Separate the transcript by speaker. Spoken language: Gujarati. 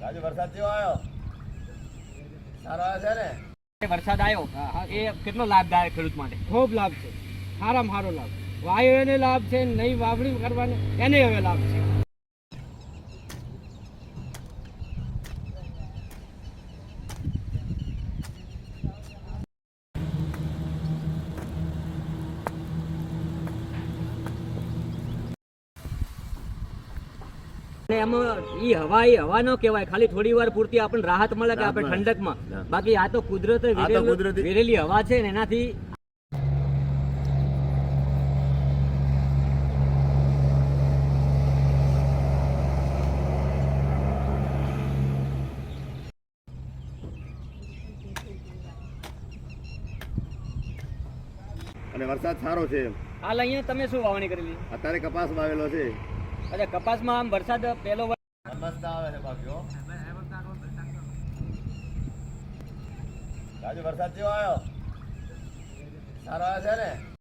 Speaker 1: રાજુ વરસાદ કેવો આવ્યો. સારો આવે છે ને?
Speaker 2: વરસાદ આવ્યો. એ કેટલો લાભદાયક ખેડૂત માટે?
Speaker 3: ખૂબ લાભ છે. સારામાં સારો લાભ. વાયુ એને લાભ છે નહીં વાવણી કરવાને એને હવે લાભ છે.
Speaker 2: એમાં ઈ હવા ઈ હવા ન કહેવાય. ખાલી થોડી વાર પૂરતી આપણને રાહત મળે કે આપણે ઠંડકમાં. બાકી આ તો કુદરતી- વેરેલી હવા છે ને એનાથી
Speaker 1: અને વરસાદ સારો છે.
Speaker 2: હાલ અહીંયા તમે શું વાવણી કરેલી?
Speaker 1: અત્યારે કપાસ વાવેલો છે.
Speaker 2: અચ્છા કપાસમાં આમ વરસાદ પહેલો
Speaker 1: રાજુ વરસાદ જેવો આવ્યો. સારો આવે છે ને?